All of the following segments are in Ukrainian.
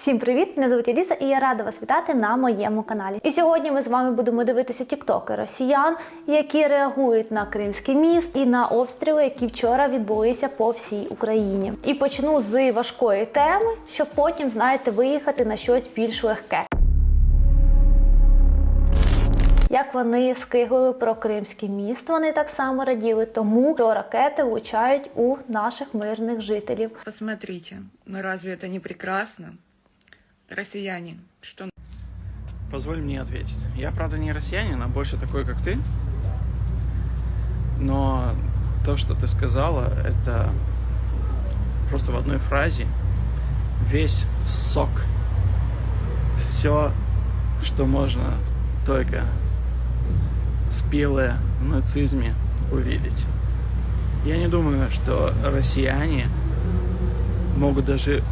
Всім привіт! Мене звуть Еліса і я рада вас вітати на моєму каналі. І сьогодні ми з вами будемо дивитися тіктоки росіян, які реагують на Кримський міст і на обстріли, які вчора відбулися по всій Україні. І почну з важкої теми, щоб потім, знаєте, виїхати на щось більш легке. Як вони скиглили про Кримський міст, вони так само раділи, тому що ракети влучають у наших мирних жителів. Посмотрите, ну разве это не прекрасно? Россияне, что Позволь мне ответить. Я, правда, не россиянин, а больше такой, как ты. Но то, что ты сказала, это просто в одной фразе весь сок. Все, что можно только спелое в нацизме увидеть. Я не думаю, что россияне могут даже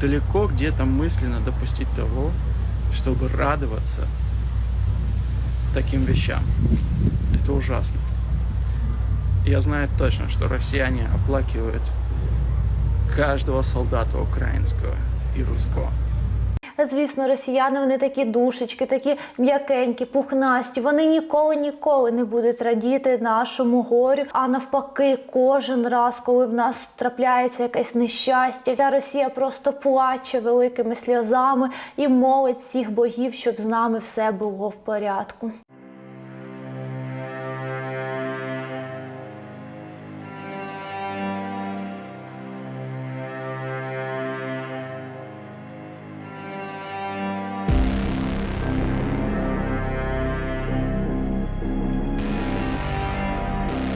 далеко где-то мысленно допустить того, чтобы радоваться таким вещам. Это ужасно. Я знаю точно, что россияне оплакивают каждого солдата украинского и русского. Звісно, росіяни вони такі душечки, такі м'якенькі, пухнасті. Вони ніколи ніколи не будуть радіти нашому горю. А навпаки, кожен раз, коли в нас трапляється якесь нещастя, вся Росія просто плаче великими сльозами і молить всіх богів, щоб з нами все було в порядку.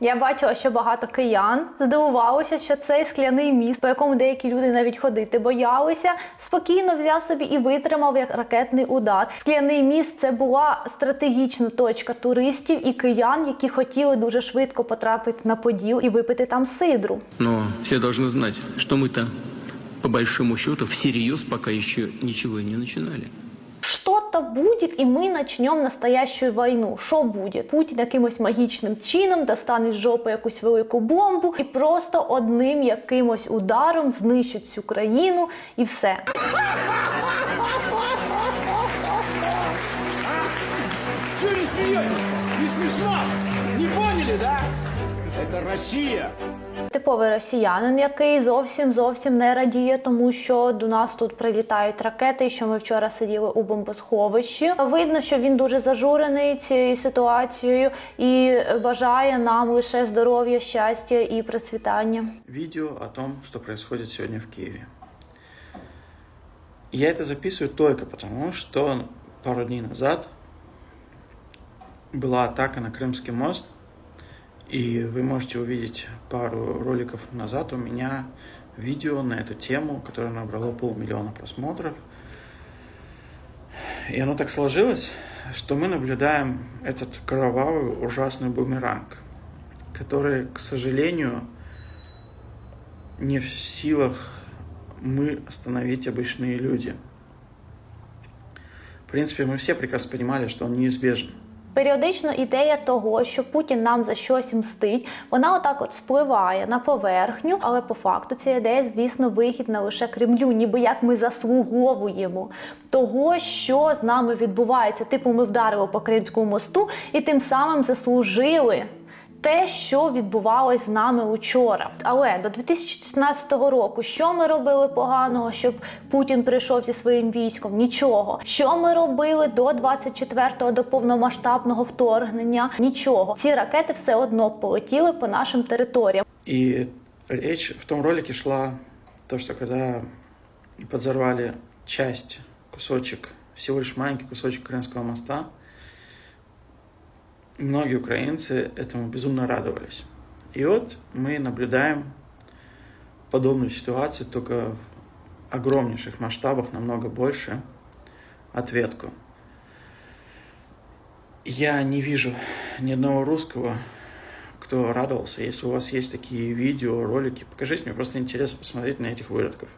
Я бачила, що багато киян здивувалося, що цей скляний міст, по якому деякі люди навіть ходити боялися, спокійно взяв собі і витримав як ракетний удар. Скляний міст це була стратегічна точка туристів і киян, які хотіли дуже швидко потрапити на поділ і випити там сидру. Но все должны знать, что мы-то, по большому счету, всерьез пока еще ничего не начинали. Что-то будет, и мы начнем настоящую войну. Що буде? Путін якимось магічним чином достане з жопи якусь велику бомбу і просто одним якимось ударом знищить всю країну і все. Чего не смеетесь? Не смешно? Не поняли, да? Это Россия Типовий росіянин, який зовсім зовсім не радіє, тому що до нас тут прилітають ракети, і що ми вчора сиділи у бомбосховищі. Видно, що він дуже зажурений цією ситуацією і бажає нам лише здоров'я, щастя і процвітання. Видео о том, что происходит сегодня в Киеве. Я это записываю только потому, что пару дней назад была атака на Крымский мост, и вы можете увидеть пару роликов назад у меня видео на эту тему, которое набрало полмиллиона просмотров. И оно так сложилось, что мы наблюдаем этот кровавый, ужасный бумеранг, который, к сожалению, не в силах мы остановить обычные люди. В принципе, мы все прекрасно понимали, что он неизбежен. Періодично ідея того, що Путін нам за щось мстить, вона отак от спливає на поверхню, але по факту ця ідея, звісно, вигідна лише Кремлю, ніби як ми заслуговуємо того, що з нами відбувається. Типу, ми вдарили по Кримському мосту і тим самим заслужили. Те, що відбувалось з нами учора, але до 2014 року, що ми робили поганого, щоб Путін прийшов зі своїм військом? Нічого. Що ми робили до 24-го, до повномасштабного вторгнення? Нічого. Ці ракети все одно полетіли по нашим територіям. И речь в том ролике шла то, что когда подзорвали часть, кусочек, всего лишь маленький кусочек Крымского моста, многие украинцы этому безумно радовались. И вот мы наблюдаем подобную ситуацию, только в огромнейших масштабах, намного больше, ответку. Я не вижу ни одного русского, кто радовался. Если у вас есть такие видео, ролики, покажите мне, просто интересно посмотреть на этих выродков.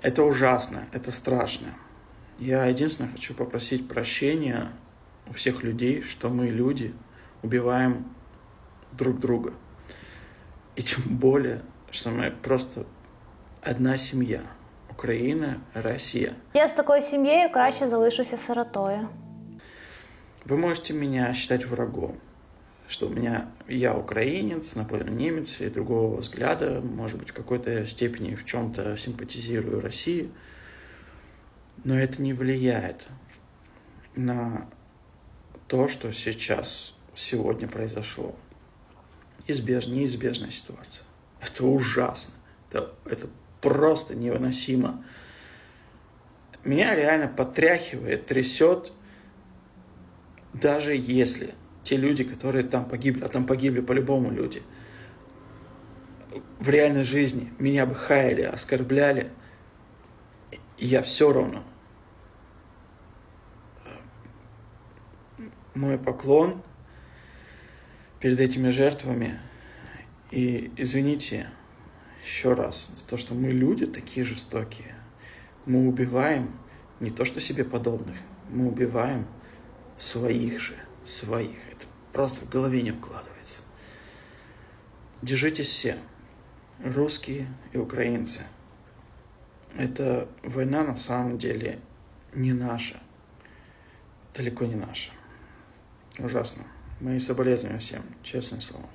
Это ужасно, это страшно. Я единственное хочу попросить прощения у всех людей, что мы, люди, убиваем друг друга. И тем более, что мы просто одна семья. Украина, Россия. Я з такою сім'єю краще залишуся сиротою. Вы можете меня считать врагом, что у меня я украинец, наполовину немец и другого взгляда, может быть, в какой-то степени в чем-то симпатизирую России, но это не влияет на то, что сейчас, сегодня произошло. Избеж, неизбежная ситуация. Это ужасно. Это, это просто невыносимо. Меня реально потряхивает, трясет, даже если те люди, которые там погибли, а там погибли по-любому люди, в реальной жизни меня бы хаяли, оскорбляли, я все равно. Мой поклон перед этими жертвами. И извините еще раз за то, что мы люди такие жестокие. Мы убиваем не то что себе подобных, мы убиваем своих же, своих. Это просто в голове не укладывается. Держитесь все, русские и украинцы. Эта война на самом деле не наша, далеко не наша. Ужасно. Мои соболезнования всем, честное слово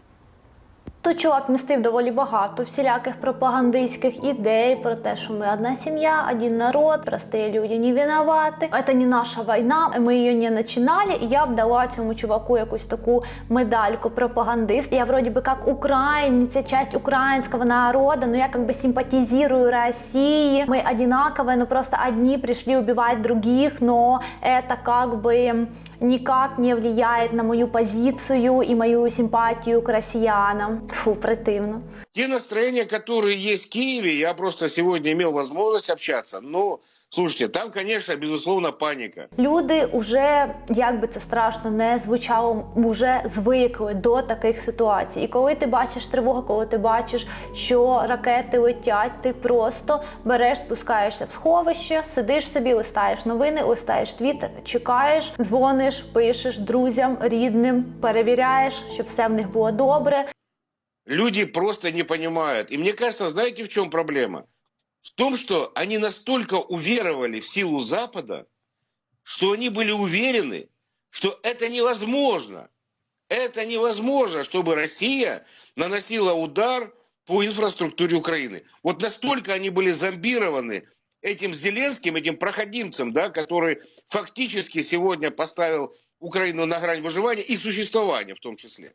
Тут чувак містив доволі багато всіляких пропагандистських ідей про те, що ми одна сім'я, один народ, простые люди не виноваты. Это не наша війна, ми її не починали. І я б дала цьому чуваку якусь таку медальку пропагандист. Я вроде бы как украинец, я часть украинского народа, но я как бы симпатизирую России. Мы одинаковые, но просто одни пришли убивать других, но это как бы никак не влияет на мою позицию и мою симпатию к россиянам. Фу, противно. Те настроения, которые есть в Киеве, я просто сегодня имел возможность общаться, но, слушайте, там, конечно, безусловно, паника. Люди вже, як би це страшно не звучало, вже звикли до таких ситуацій. І коли ти бачиш тривогу, коли ти бачиш, що ракети летять, ти просто береш, спускаєшся в сховище, сидиш собі, листаєш новини, листаєш твіттер, чекаєш, дзвониш, пишеш друзям, рідним, перевіряєш, щоб все в них було добре. Люди просто не понимают. И мне кажется, знаете, в чем проблема? В том, что они настолько уверовали в силу Запада, что они были уверены, что это невозможно. Это невозможно, чтобы Россия наносила удар по инфраструктуре Украины. Вот настолько они были зомбированы этим Зеленским, этим проходимцем, да, который фактически сегодня поставил Украину на грань выживания и существования в том числе.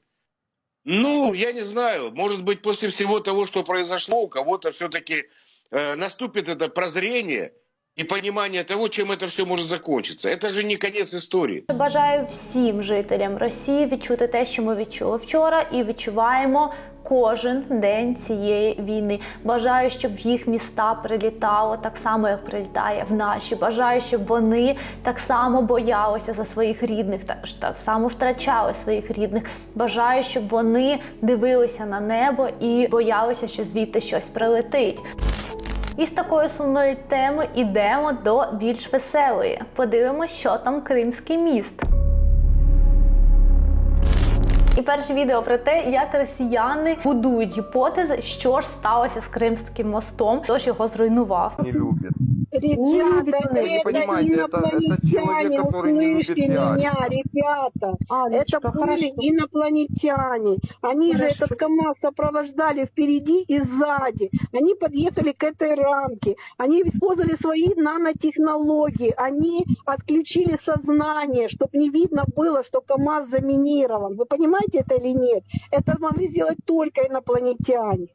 Ну, я не знаю, может быть, после всего того, что произошло, у кого-то все-таки э, наступит это прозрение и понимание того, чем это все может закончиться. Это же не конец истории. Бажаю всім жителям Росії відчути те, що ми відчули вчора, і відчуваємо кожен день цієї війни. Бажаю, щоб в їх міста прилітало так само, як прилітає в наші. Бажаю, щоб вони так само боялися за своїх рідних, так, так само втрачали своїх рідних. Бажаю, щоб вони дивилися на небо і боялися, що звідти щось прилетить. І з такої сумної теми йдемо до більш веселої. Подивимося, що там Кримський міст. І перше відео про те, як росіяни будують гіпотези, що ж сталося з Кримським мостом, хто ж його зруйнував. не любит. Ребята, Вы не это понимаете, это- это инопланетяне, человек, который не любит услышьте пиарить. меня, ребята. Алечка, это были хорошо. инопланетяне. Они же Хорошо. этот КАМАЗ сопровождали впереди и сзади. Они подъехали к этой рамке. Они использовали свои нанотехнологии. Они отключили сознание, чтобы не видно было, что КАМАЗ заминирован. Вы понимаете Это или нет? Это могли сделать только инопланетяне.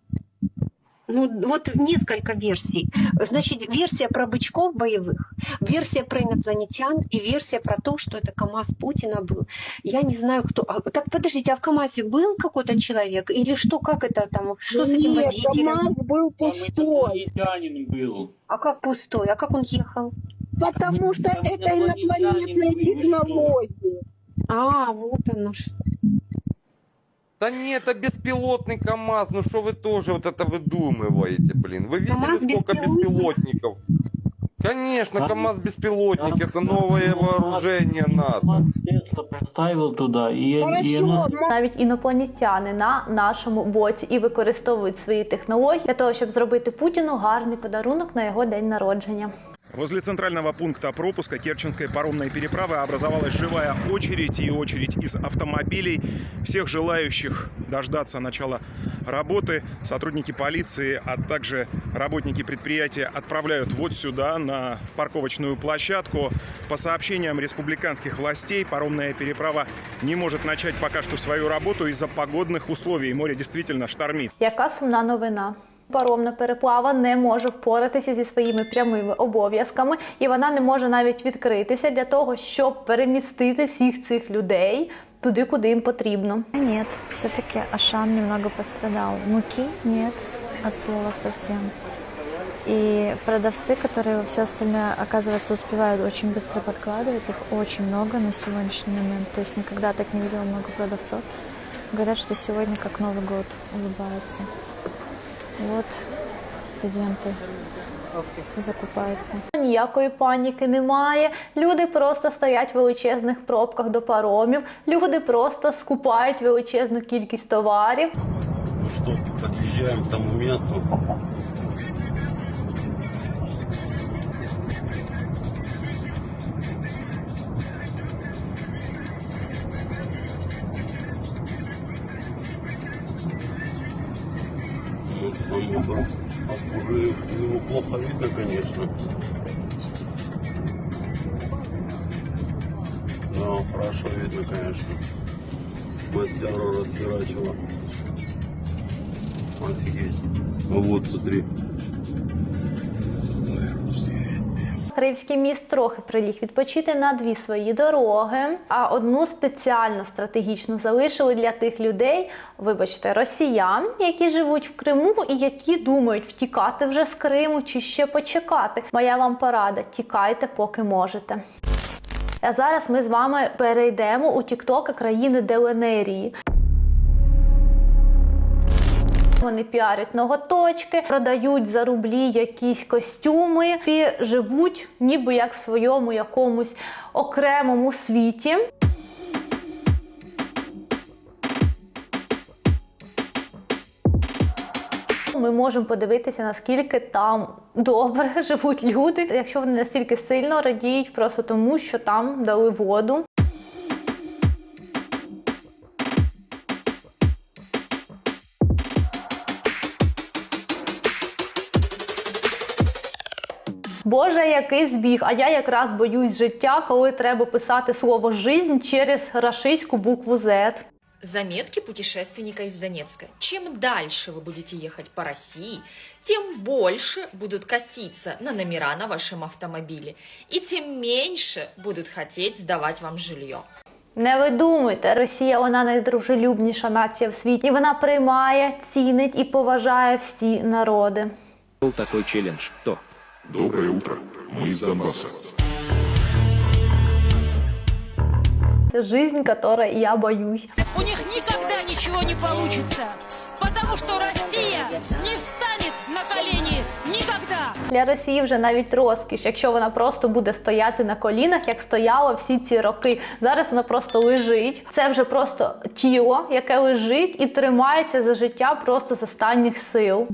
Ну, вот несколько версий. Значит, версия про бычков боевых, версия про инопланетян и версия про то, что это КАМАЗ Путина был. Я не знаю, кто... А, так, подождите, а в КАМАЗе был какой-то человек? Или что, как это там, что с этим нет, водителем? КАМАЗ был пустой. был. А как пустой? А как он ехал? Потому что Там это инопланетяне инопланетные были, вы что? технологии. А, вот оно что. Да нет, это беспилотный КАМАЗ, ну что вы тоже вот это выдумываете, блин. Вы видели КАМАЗ сколько беспилотник? беспилотников? Конечно, КАМАЗ-беспилотник, это новое вооружение НАТО. поставил туда, и, Хорошо, Навіть інопланетяни на нашому боці і використовують свої технології для того, щоб зробити Путіну гарний подарунок на його день народження. Возле центрального пункта пропуска Керченской паромной переправы образовалась живая очередь и очередь из автомобилей. Всех желающих дождаться начала работы сотрудники полиции, а также работники предприятия отправляют вот сюда, на парковочную площадку. По сообщениям республиканских властей, паромная переправа не может начать пока что свою работу из-за погодных условий. Море действительно штормит. Яка сумна новина? Паромна переплава не може впоратися зі своїми прямими обов'язками, і вона не може навіть відкритися для того, щоб перемістити всіх цих людей туди, куди їм потрібно. Нет, все-таки Ашан немного пострадал. Муки нет от слова совсем. И продавцы, которые все остальное, оказывается, успевают очень быстро подкладывать, их очень много на сегодняшний момент. То есть никогда так не видела много продавцов. Говорят, что сегодня как Новый год улыбается. Вот студенты закупаються. Ніякої паніки немає. Люди просто стоять в величезних пробках до паромів. Люди просто скупають величезну кількість товарів. Ну що, під'їжджаємо к тому месту. Да, хорошо видно, конечно. Мастеру расхерачило. Офигеть. Ну вот, смотри. Київський міст трохи приліг відпочити на дві свої дороги, а одну спеціально стратегічно залишили для тих людей, вибачте, росіян, які живуть в Криму і які думають втікати вже з Криму чи ще почекати. Моя вам порада: тікайте, поки можете. А зараз ми з вами перейдемо у тіктоки країни Деленерії. Вони піарять ноготочки, продають за рублі якісь костюми, і живуть ніби як в своєму якомусь окремому світі. Ми можемо подивитися, наскільки там добре живуть люди, якщо вони настільки сильно радіють, просто тому що там дали воду. Боже, який збіг! А я якраз боюсь життя, коли треба писати слово жизнь через рашистську букву Z. Заметки путешественника из Донецка. Чем дальше вы будете ехать по России, тем больше будут коситься на номера на вашем автомобиле, и тем меньше будут хотеть сдавать вам жилье. Не ви думайте, Росія вона найдружелюбніша нація в світі. І вона приймає, цінить і поважає всі народи. Был такой челлендж. То. Доброе утро. Мы из Донбасса. Це жизнь, которой я боюсь. У них никогда ничего не получится, потому что Россия не встанет на колени никогда. Для Росії вже навіть розкіш, якщо вона просто буде стояти на колінах, як стояла всі ці роки. Зараз вона просто лежить. Це вже просто тіло, яке лежить і тримається за життя просто з останніх сил.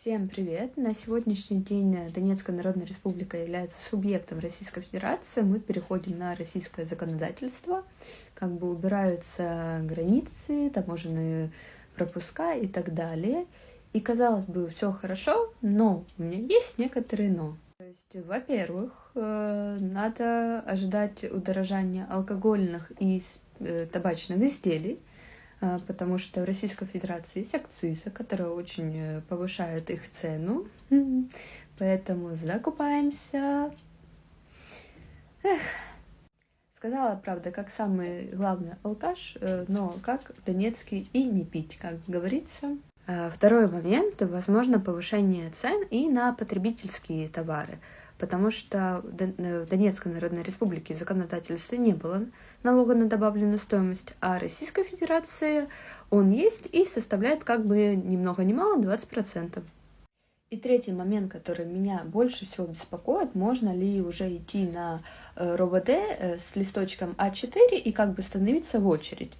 Всем привет! На сегодняшний день Донецкая Народная Республика является субъектом Российской Федерации. Мы переходим на российское законодательство, как бы убираются границы, таможенные пропуска и так далее. И казалось бы, все хорошо, но у меня есть некоторые но. То есть, во-первых, э, надо ожидать удорожания алкогольных и э, табачных изделий, потому что в Российской Федерации есть акцизы, которые очень э, повышают их цену, поэтому закупаемся. Эх. Сказала, правда, как самый главный алкаш, э, но как донецкий и не пить, как говорится. А, Второй момент, возможно, повышение цен и на потребительские товары, потому что э, в Донецкой Народной Республике в законодательстве не было налога на добавленную стоимость, а Российской Федерации он есть и составляет как бы ни много ни мало 20%. И третий момент, который меня больше всего беспокоит, можно ли уже идти на э, РОВД э, с листочком А4 и как бы становиться в очередь.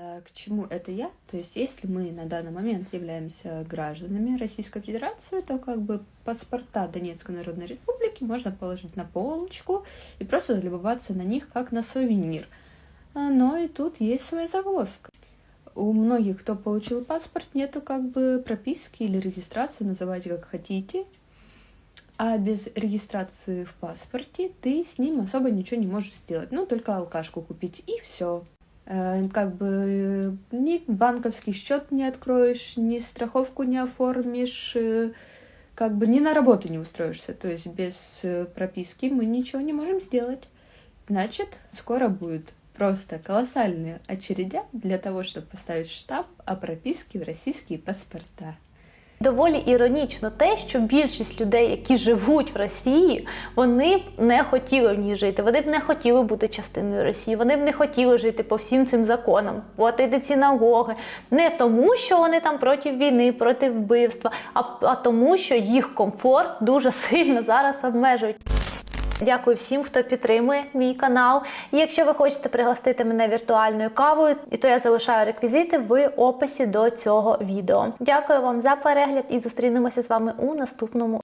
Э, К чему это я? То есть, если мы на данный момент являемся гражданами Российской Федерации, то как бы паспорта Донецкой Народной Республики можно положить на полочку и просто залюбоваться на них как на сувенир. А, Но и тут есть своя загвоздка. У многих, кто получил паспорт, нету как бы прописки или регистрации, называйте как хотите. А без регистрации в паспорте ты с ним особо ничего не можешь сделать. Ну, только алкашку купить, и все. Как бы ни банковский счет не откроешь, ни страховку не оформишь, э, как бы ни на работу не устроишься. То есть без э, прописки мы ничего не можем сделать. Значит, скоро будет просто колоссальные очередя для того, чтобы поставить штамп о прописке в российские паспорта. Доволі іронічно те, що більшість людей, які живуть в Росії, вони б не хотіли в ній жити. Вони б не хотіли бути частиною Росії. Вони б не хотіли жити по всім цим законам, платити ці налоги. Не тому, що вони там проти війни, проти вбивства, а, а тому, що їх комфорт дуже сильно зараз обмежують. Дякую всім, хто підтримує мій канал. І якщо ви хочете пригостити мене віртуальною кавою, і то я залишаю реквізити в описі до цього відео. Дякую вам за перегляд і зустрінемося з вами у наступному